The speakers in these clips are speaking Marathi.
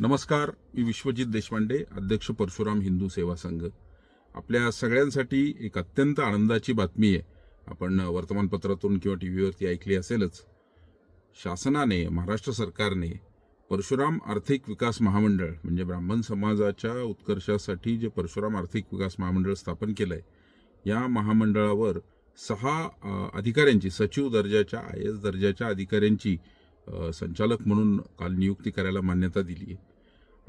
नमस्कार मी विश्वजित देशपांडे अध्यक्ष परशुराम हिंदू सेवा संघ. आपल्या सगळ्यांसाठी एक अत्यंत आनंदाची बातमी आहे. आपण वर्तमानपत्रातून किंवा टी व्हीवरती ऐकली असेलच. शासनाने महाराष्ट्र सरकारने परशुराम आर्थिक विकास महामंडळ म्हणजे ब्राह्मण समाजाच्या उत्कर्षासाठी जे परशुराम आर्थिक विकास महामंडळ स्थापन केलं आहे या महामंडळावर सहा अधिकाऱ्यांची सचिव दर्जाच्या आय एस दर्जाच्या अधिकाऱ्यांची संचालक म्हणून काल नियुक्ती करायला मान्यता दिली आहे.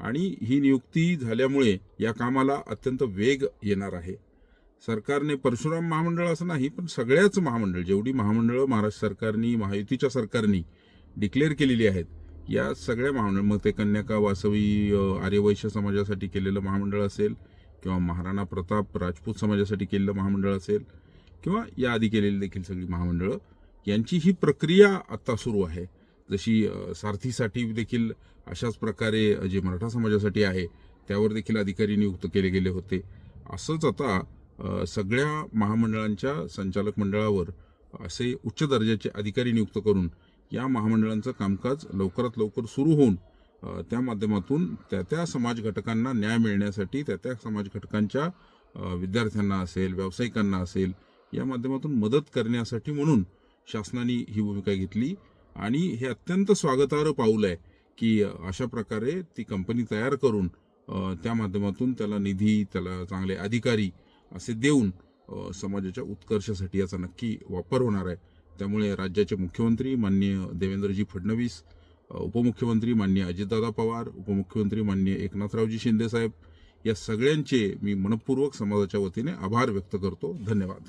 आणि ही नियुक्ती झाल्यामुळे या कामाला अत्यंत वेग येणार आहे. सरकारने परशुराम महामंडळ असं नाही पण सगळ्याच महामंडळ जेवढी महामंडळं महाराष्ट्र सरकारनी महायुतीच्या सरकारनी डिक्लेअर केलेली आहेत या सगळ्या महामंडळ मग ते कन्याका वासवी आर्यवैश्य समाजासाठी केलेलं महामंडळ असेल किंवा महाराणा प्रताप राजपूत समाजासाठी केलेलं महामंडळ असेल किंवा याआधी केलेली देखील सगळी महामंडळं यांची ही प्रक्रिया आत्ता सुरू आहे. जशी सारथीसाठी देखील अशाच प्रकारे जे मराठा समाजासाठी आहे त्यावर देखील अधिकारी नियुक्त केले गेले होते. असंच आता सगळ्या महामंडळांच्या संचालक मंडळावर असे उच्च दर्जाचे अधिकारी नियुक्त करून या महामंडळांचं कामकाज लवकरात लवकर सुरू होऊन त्या माध्यमातून त्या त्या समाज घटकांना न्याय मिळण्यासाठी त्या त्या समाज घटकांच्या विद्यार्थ्यांना असेल व्यावसायिकांना असेल या माध्यमातून मदत करण्यासाठी म्हणून शासनाने ही भूमिका घेतली. आणि हे अत्यंत स्वागतार्ह पाऊल आहे की अशा प्रकारे ती कंपनी तयार करून त्या माध्यमातून त्याला निधी त्याला चांगले अधिकारी असे देऊन समाजाच्या उत्कर्षासाठी याचा नक्की वापर होणार आहे. त्यामुळे राज्याचे मुख्यमंत्री मान्य देवेंद्रजी फडणवीस उपमुख्यमंत्री मान्य अजितदादा पवार उपमुख्यमंत्री मान्य एकनाथरावजी शिंदेसाहेब या सगळ्यांचे मी मनपूर्वक समाजाच्या वतीने आभार व्यक्त करतो. धन्यवाद.